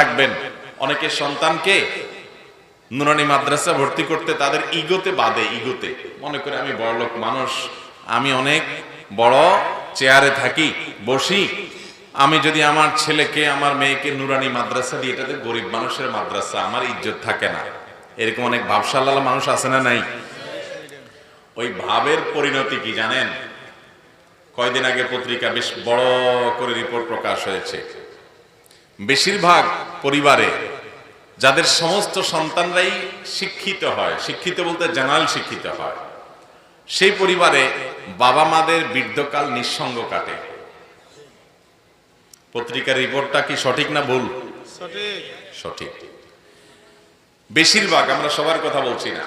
রাখবেন। অনেকে সন্তানকে নুরানি মাদ্রাসা ভর্তি করতে তাদের ইগোতে বাদে, ইগোতে। মনে করে আমি বড় লোক মানুষ, আমি অনেক বড় চেয়ারে থাকি, বসি। আমি যদি আমার ছেলেকে, আমার মেয়েকে নুরানি মাদ্রাসা দিয়ে এটাতে গরিব মানুষের মাদ্রাসা, আমার ইজ্জত থাকে না। এরকম অনেক ভাবসাল্লাহ মানুষ আছে না নাই? ওই ভাবের পরিণতি কি জানেন? কয়দিন আগে পত্রিকা বেশ বড় করে রিপোর্ট প্রকাশ হয়েছে। বেশিরভাগ পরিবারে যাদের সমস্ত সন্তানরাই শিক্ষিত হয় শিক্ষিত বলতে জেনারেল শিক্ষিত হয় সেই পরিবারে বাবা মাদের বৃদ্ধকাল নিঃসঙ্গ কাটে। পত্রিকার রিপোর্টটা কি সঠিক না ভুল? সঠিক। বেশিরভাগ আমরা সবার কথা বলছি না।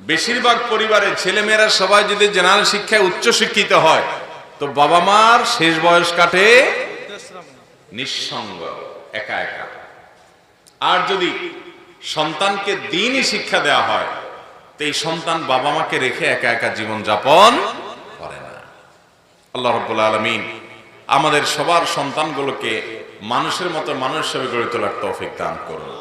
বেশিরভাগ পরিবারের ছেলেমেয়েরা সবাই যদি জেনারেল শিক্ষায় উচ্চ শিক্ষিত হয় তো বাবা মার শেষ বয়স কাটে নিঃসঙ্গ। একা একা। আর যদি সন্তানকে দিনই শিক্ষা দেওয়া হয়, তো এই সন্তান বাবা মাকে রেখে একা একা জীবন যাপন করে না। আল্লাহ রব্বুল আলমিন আমাদের সবার সন্তানগুলোকে মানুষের মতো মানুষ হিসেবে গড়ে তোলার তৌফিক দান করুন।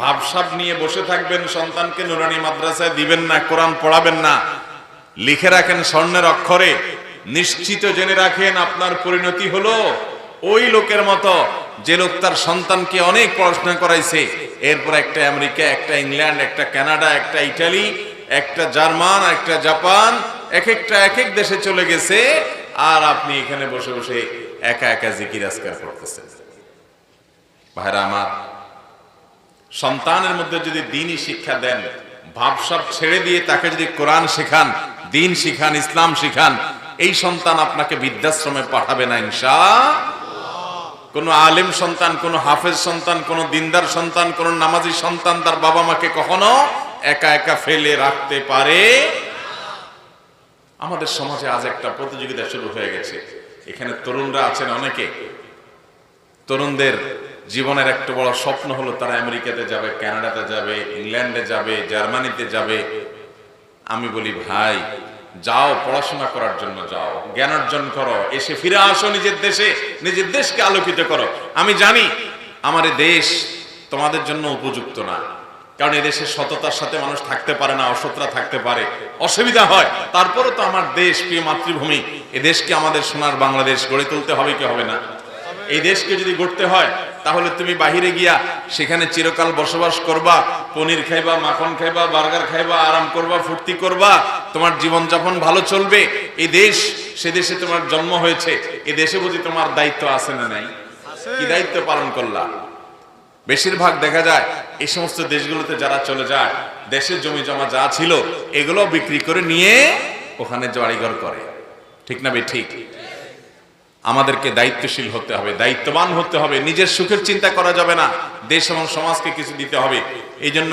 ভাবসাব নিয়ে বসে থাকবেন, সন্তানকে নুরানি মাদ্রাসায় দিবেন না, কোরআন পড়াবেন না। লিখে রাখেন স্বর্ণের অক্ষরে, নিশ্চিত জেনে রাখেন আপনার পরিণতি হলো ওই লোকের মতো যে লোক তার সন্তানকে অনেক পড়াশোনা করাইছে, এরপর একটা আমেরিকা, একটা ইংল্যান্ড, একটা কানাডা, একটা ইটালি, একটা জার্মান, একটা জাপান, এক একটা, এক এক দেশে চলে গেছে, আর আপনি এখানে বসে বসে একা একা জিকির আজকার করতেছেন। ভাইরা আমার, সন্তানের মধ্যে যদি দিনই শিক্ষা দেন, ভাবসাব ছেড়ে দিয়ে তাকে যদি কোরআন শেখান, দিন শিখান, ইসলাম শিখান, এই সন্তান আপনাকে বৃদ্ধাশ্রমে পাঠাবে না, ইনশা কোন আলেম সন্তান, কোন হাফেজ সন্তান, কোন দিনদার সন্তান, কোন নামাজি সন্তান তার বাবা মাকে কখনো একা একা ফেলে রাখতে পারে? আমাদের সমাজে আজ একটা প্রতিযোগিতা শুরু হয়ে গেছে। এখানে তরুণরা আছেন অনেকে। তরুণদের জীবনের একটা বড় স্বপ্ন হলো তারা আমেরিকাতে যাবে, কানাডাতে যাবে, ইংল্যান্ডে যাবে, জার্মানিতে যাবে। আমি বলি, ভাই যাও, পড়াশোনা করার জন্য যাও, জ্ঞান অর্জন করো, এসে ফিরে আসো নিজের দেশে, নিজের দেশকে আলোকিত করো। আমি জানি, আমার দেশ তোমাদের জন্য উপযুক্ত না। কারণ এদেশে সততার সাথে মানুষ থাকতে পারে না, অসতরা থাকতে পারে। অসুবিধা হয়। তারপরে তো আমার দেশ, প্রিয় মাতৃভূমি এদেশকে আমাদের সোনার বাংলাদেশ গড়ে তুলতে হবে কি হবে না? এই দেশকে যদি গড়তে হয় তাহলে তুমি বাহিরে গিয়া সেখানে চিরকাল বসবাস করবা পনির খাইবা মাখন খাইবা বার্গার খাইবা আরাম করবা ফুর্তি করবা তোমার জীবন যাপন ভালো চলবে। এই দেশ সে দেশে তোমার জন্ম হয়েছে এই দেশে বুঝি তোমার দায়িত্ব আছে না নাই? কি দায়িত্ব পালন করলা? বেশিরভাগ দেখা যায় এই সমস্ত দেশগুলোতে যারা চলে যায় দেশের জমি জমা যা ছিল এগুলো বিক্রি করে নিয়ে ওখানে জড়িঘর করে। ঠিক না বে ঠিক। আমাদেরকে দায়িত্বশীল হতে হবে, দায়িত্ববান হতে হবে, নিজের সুখের চিন্তা করা যাবে না, দেশ এবং সমাজকে কিছু দিতে হবে। এই জন্য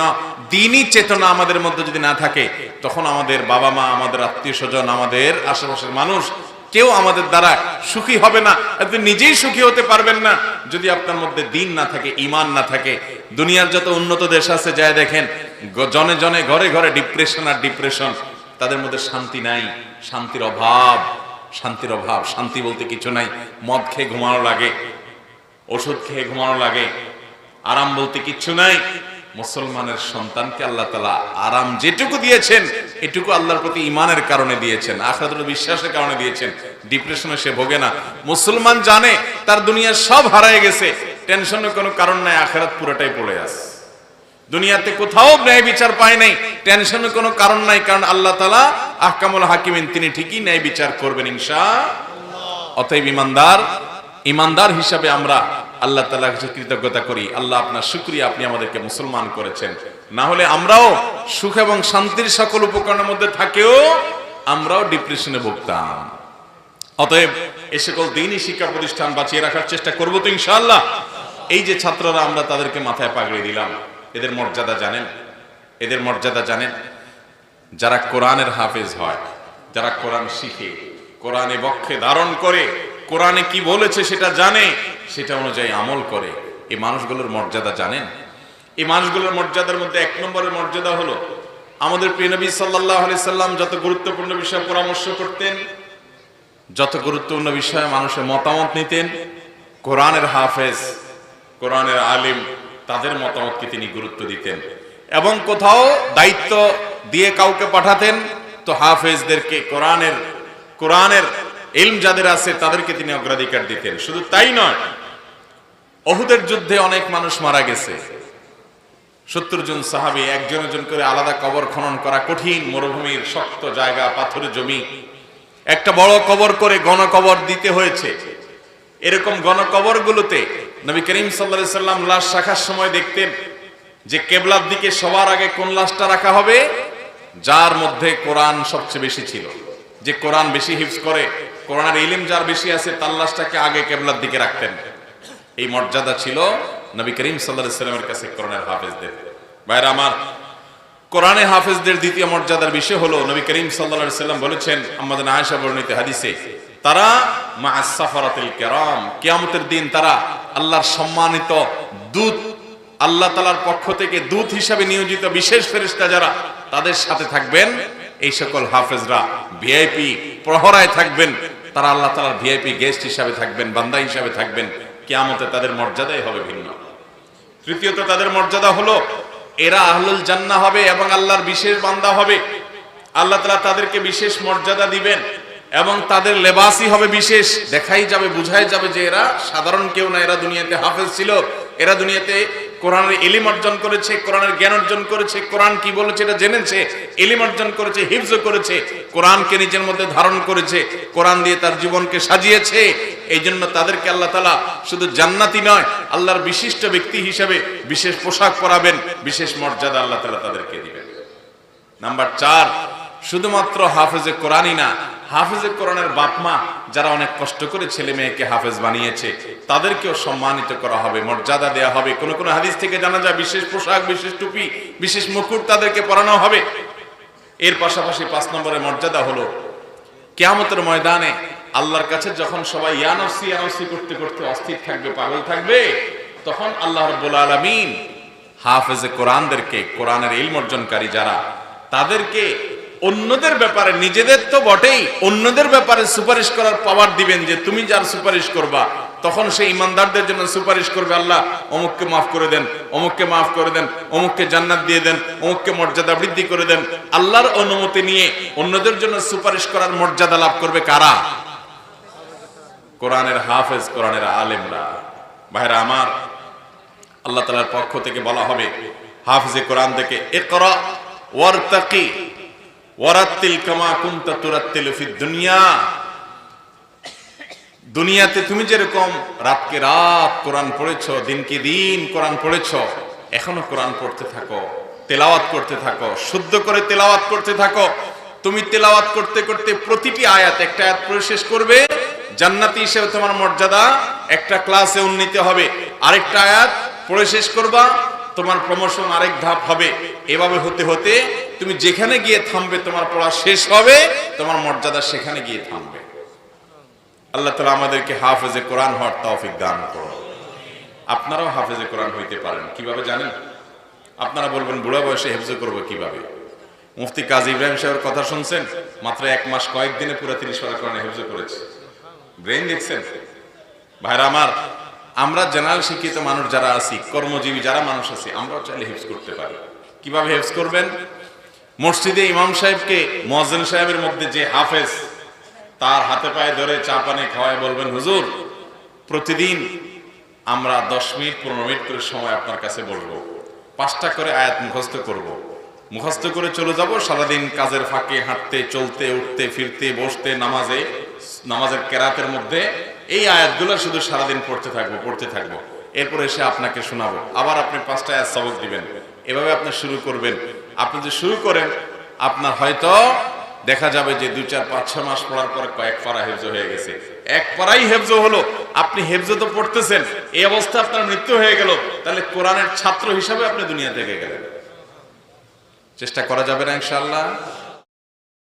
দিনই চেতনা আমাদের মধ্যে যদি না থাকে, তখন আমাদের বাবা মা, আমাদের আত্মীয় স্বজন, আমাদের আশেপাশের মানুষ, কেউ আমাদের দ্বারা সুখী হবে না, আপনি নিজেই সুখী হতে পারবেন না। যদি আপনার মধ্যে দিন না থাকে ইমান না থাকে, দুনিয়ার যত উন্নত দেশ আছে, যায় দেখেন জনে জনে, ঘরে ঘরে ডিপ্রেশন আর ডিপ্রেশন তাদের মধ্যে শান্তি নাই, শান্তির অভাব। শান্তির অভাব, শান্তি বলতে কিছু নাই। মদ খেয়ে ঘুমানো লাগে, ওষুধ খেয়ে ঘুমানো লাগে, আরাম বলতে কিচ্ছু নাই। মুসলমানের সন্তানকে আল্লাহ তালা আরাম যেটুকু দিয়েছেন, এটুকু আল্লাহর প্রতি ইমানের কারণে দিয়েছেন আখরাতুল বিশ্বাসের কারণে দিয়েছেন। ডিপ্রেশনে সে ভোগে না। মুসলমান জানে, তার দুনিয়া সব হারায় গেছে। টেনশনের কোনো কারণ নাই, আখরাত পুরোটাই পড়ে আছে। দুনিয়াতে কোথাও ন্যায় বিচার পায় নাই। টেনশনের কোনো কারণ নাই, কারণ আল্লাহ তালা আহকামুল হাকিমিন, তিনি ঠিকই ন্যায় বিচার করবেন ইনশা অতএব ইমানদার ইমানদার হিসাবে আমরা আল্লাহ তালা কাছে কৃতজ্ঞতা করি। আল্লাহ আপনার শুক্রিয়া, আপনি আমাদেরকে মুসলমান করেছেন। না হলে আমরাও সুখ এবং শান্তির সকল উপকরণের মধ্যে থাকেও, আমরাও ডিপ্রেশনে ভুগতাম। অতএব এ সকল দিনই শিক্ষা প্রতিষ্ঠান বাঁচিয়ে রাখার চেষ্টা করব তো ইনশাআল্লাহ। এই যে ছাত্ররা, আমরা তাদেরকে মাথায় পাগড়ি দিলাম। এদের মর্যাদা জানেন? এদের মর্যাদা জানেন? যারা কোরআনের হাফেজ হয়, যারা কোরআন শিখে, কোরআনে বক্ষে ধারণ করে, কোরআনে কি বলেছে সেটা জানে, সেটা অনুযায়ী আমল করে। এই মানুষগুলোর মর্যাদা জানেন? এই মানুষগুলোর মর্যাদার মধ্যে এক নম্বরের মর্যাদা হলো, আমাদের প্রিয় নবী সাল্লাহ সাল্লাম যত গুরুত্বপূর্ণ বিষয়ে পরামর্শ করতেন, যত গুরুত্বপূর্ণ বিষয়ে মানুষের মতামত নিতেন, কোরআনের হাফেজ, কোরআনের আলিম তাদের মতামতকে তিনি গুরুত্ব দিতেন। এবং কোথাও দায়িত্ব দিয়ে কাউকে পাঠাতেন, তো হাফেজদেরকে কোরআনের কোরআনের ইলম যাদের আছে তাদেরকে তিনি অগ্রাধিকার দিতেন। শুধু তাই নয়, অহুদের যুদ্ধে অনেক মানুষ মারা গেছে। সত্তর জন সাহাবি, একজন একজন করে আলাদা কবর খনন করা কঠিন, মরুভূমির শক্ত জায়গা পাথরের জমি। একটা বড় কবর করে গণকবর দিতে হয়েছে। এরকম গণকবরগুলোতে নবী করিম সাল্লা সাল্লাম লাশ রাখার সময় দেখতেন যে কেবলার দিকে সবার আগে কোন লাশটা রাখা হবে? যার মধ্যে কোরআন সবচেয়ে বেশি ছিল। যে কোরআন বেশি হিফজ করে, কোরআনের ইলিম যার বেশি আছে, তার লাশটাকে আগে কেবলার দিকে রাখতেন। এই মর্যাদা ছিল নবী করিম সাল্লাহ সাল্লামের কাছে কোরআনের হাফেজদের। বাইরে আমার কোরআনে হাফেজদের দ্বিতীয় মর্যাদার বিষয় হলো, নবী করিম সাল্লাল্লাহু সাল্লাম বলেছেন আমাদের আয়েশা বর্ণিত হাদিসে, তারা মা সাফারাতুল কেরাম, কিয়ামতের দিন তারা আল্লাহর সম্মানিত দূত, আল্লাহ তালার পক্ষ থেকে দূত হিসাবে নিয়োজিত বিশেষ ফেরিস্তা যারা, তাদের সাথে থাকবেন এই সকল হাফেজরা। ভিআইপি প্রহরায় থাকবেন, তারা আল্লাহ তালার ভিআইপি গেস্ট হিসাবে থাকবেন, বান্দা হিসাবে থাকবেন। কিয়ামতে তাদের মর্যাদাই হবে ভিন্ন। তৃতীয়ত তাদের মর্যাদা হলো, এরা আহলুল জান্না হবে এবং আল্লাহর বিশেষ বান্দা হবে। আল্লাহ তালা তাদেরকে বিশেষ মর্যাদা দিবেন। এবং তাদের লেবাসই হবে বিশেষ। দেখাই যাবে, বুঝাই যাবে যে এরা সাধারণ কেউ না, এরা দুনিয়াতে হাফেজ ছিল। এরা দুনিয়াতে কোরআনের এলিম অর্জন করেছে, কোরআনের জ্ঞান অর্জন করেছে, কোরআন কি বলেছে এটা জেনেছে এলিম অর্জন করেছে, হিফজ করেছে, কোরআনকে নিজের মধ্যে ধারণ করেছে, কোরআন দিয়ে তার জীবনকে সাজিয়েছে। এই জন্য তাদেরকে আল্লাহ তালা শুধু জান্নাতি নয়, আল্লাহর বিশিষ্ট ব্যক্তি হিসেবে বিশেষ পোশাক পরাবেন, বিশেষ মর্যাদা আল্লাহ তালা তাদেরকে দিবেন। নাম্বার চার, শুধুমাত্র হাফেজে কোরআনই না হাফেজে কোরআনের বাপ মা যারা অনেক কষ্ট করে ছেলে মেয়েকে হাফেজ বানিয়েছে, তাদেরকেও সম্মানিত করা হবে, মর্যাদা দেওয়া হবে। কোন কোন হাদিস থেকে জানা যায় বিশেষ পোশাক, বিশেষ টুপি, বিশেষ মুকুট তাদেরকে পরানো হবে। এর পাশাপাশি পাঁচ নম্বরের মর্যাদা হলো, কেয়ামতের ময়দানে আল্লাহর কাছে যখন সবাই ইয়ানসি ইয়ানসি করতে করতে অস্থির থাকবে, পাগল থাকবে, তখন আল্লাহ রব্বুল আলমিন হাফেজে কোরআনদেরকে, কোরআনের ইলম অর্জনকারী যারা, তাদেরকে অন্যদের ব্যাপারে নিজেদের তো বটেই, অন্যদের ব্যাপারে সুপারিশ করার পাওয়ার দিবেন যে তুমি যার সুপারিশ করবা, তখন সে ইমানদারদের জন্য সুপারিশ করবে আল্লাহ, অমুককে মাফ করে দেন, অমুককে মাফ করে দেন, অমুককে জান্নাত দিয়ে দেন, অমুককে মর্যাদা বৃদ্ধি করে দেন, আল্লাহর অনুমতি নিয়ে অন্যদের জন্য সুপারিশ করার মর্যাদা লাভ করবে কারা? কোরআনের হাফেজ, কোরআনের আলেমরা। ভাইরা আমার, আল্লাহ তালার পক্ষ থেকে বলা হবে, হাফিজে কোরআন থেকে ইকরা, ওয়ারতাকি ওয়ারাত্তিল কামা কুনতা তুরাত্তিল ফিদ দুনিয়া। দুনিয়াতে তুমি যেরকম রাতকে রাত কোরআন পড়েছো, দিনকে দিন কোরআন পড়েছো, এখনও কোরআন পড়তে থাকো, তেলাওয়াত করতে থাকো, শুদ্ধ করে তেলাওয়াত করতে থাকো, তুমি তেলাওয়াত করতে করতে প্রতিটি আয়াত, একটা আয়াত পড়ে শেষ করবে, জান্নাতি হিসেবে তোমার মর্যাদা একটা ক্লাসে উন্নীত হবে, আরেকটা আয়াত পড়ে শেষ করবা, তোমার প্রমোশন আরেক ধাপ হবে, এভাবে হতে হতে তুমি যেখানে গিয়ে থামবে, তোমার পড়া শেষ হবে, তোমার মর্যাদা সেখানে গিয়ে থামবে। আল্লাহ তালা আমাদেরকে হাফেজে কোরআন হওয়ার তৌফিক দান করো আপনারাও হাফেজে কোরআন হইতে পারেন। কীভাবে জানেন? আপনারা বলবেন, বুড়া বয়সে হেফজে করব কীভাবে? মুফতি কাজী ইব্রাহিম সাহেবের কথা শুনছেন? মাত্র এক মাস কয়েকদিনে পুরো তিরিশ পারা কোরআন হেফজে করেছে। ব্রেন দেখছেন? ভাইরা আমার, আমরা জেনারেল শিক্ষিত মানুষ যারা আছি, কর্মজীবী যারা মানুষ আছি, আমরাও চাইলে হেফজ করতে পারি। কীভাবে হেফজ করবেন? মসজিদে ইমাম সাহেবকে মজেন সাহেবের মধ্যে যে হাফেজ, তার হাতে পায়ে ধরে চা পানি খাওয়ায় বলবেন, হুজুর, প্রতিদিন আমরা দশ মিনিট, পনেরো মিনিট করে সময় আপনার কাছে বলব পাঁচটা করে আয়াত মুখস্থ করব। মুখস্থ করে চলে যাব, সারাদিন কাজের ফাঁকে হাঁটতে, চলতে, উঠতে, ফিরতে, বসতে, নামাজে, নামাজের কেরাতের মধ্যে এই আয়াতগুলো শুধু সারাদিন পড়তে থাকব পড়তে থাকব। এরপর এসে আপনাকে শোনাবো। আবার আপনি পাঁচটা আয়াত সবক দিবেন। এভাবে আপনি শুরু করবেন। আপনি যে শুরু করেন, আপনার হয়তো দেখা যাবে যে দুই, চার, পাঁচ, ছয় মাস পড়ার পর কয়েক পারা হেফজ হয়ে গেছে। এক পারাই হেফজ হলো, আপনি হেফজ তো পড়তেছেন, এই অবস্থা আপনার মৃত্যু হয়ে গেল, তাহলে কোরআনের ছাত্র হিসাবে আপনি দুনিয়া থেকে গেলেন। চেষ্টা করা যাবে না, ইনশাআল্লাহ?